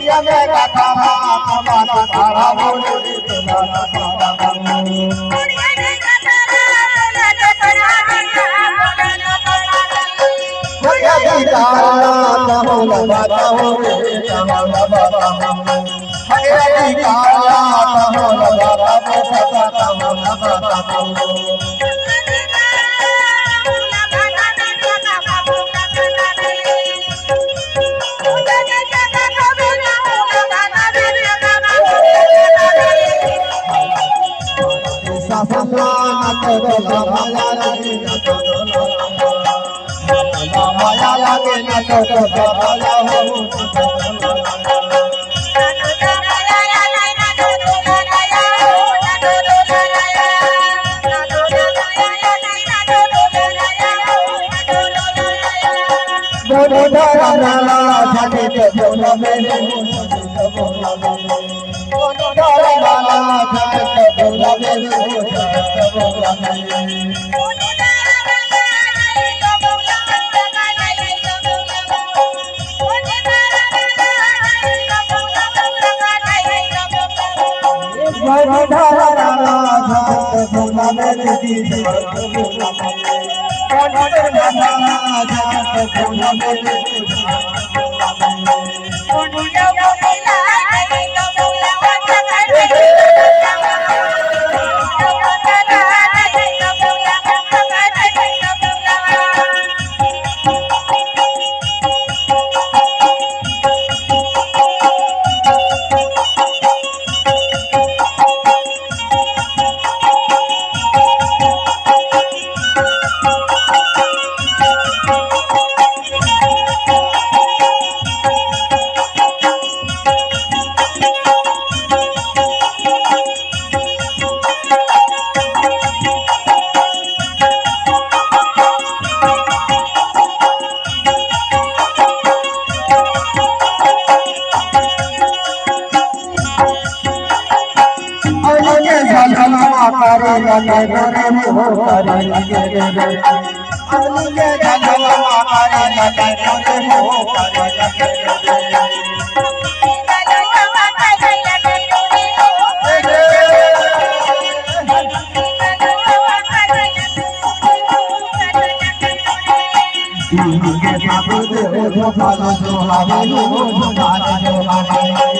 Maria Mega Tama, Tama. बताओ हरि काला तमो लगाओ सदा तमो लगाओ Sasa sana todo la mala la vida todo la mala মায়া লাগে না যত ভালো ঝাড়িতে বোলা মেরে বোলা মেরে বোলা মেরে Thank you. পারি না রে মোর পারি রে আমি কে জানো পারি না রে মোর পারি রে Hãy subscribe cho kênh Ghiền Mì Gõ Để không bỏ lỡ những video hấp dẫn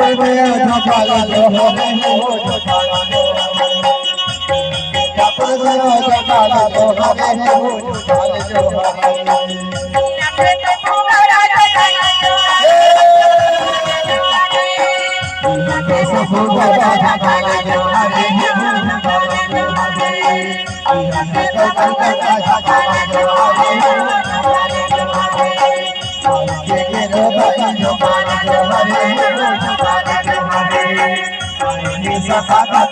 পূর্বে ঝকালো হবে পূর্বে ঝকালো হবে Para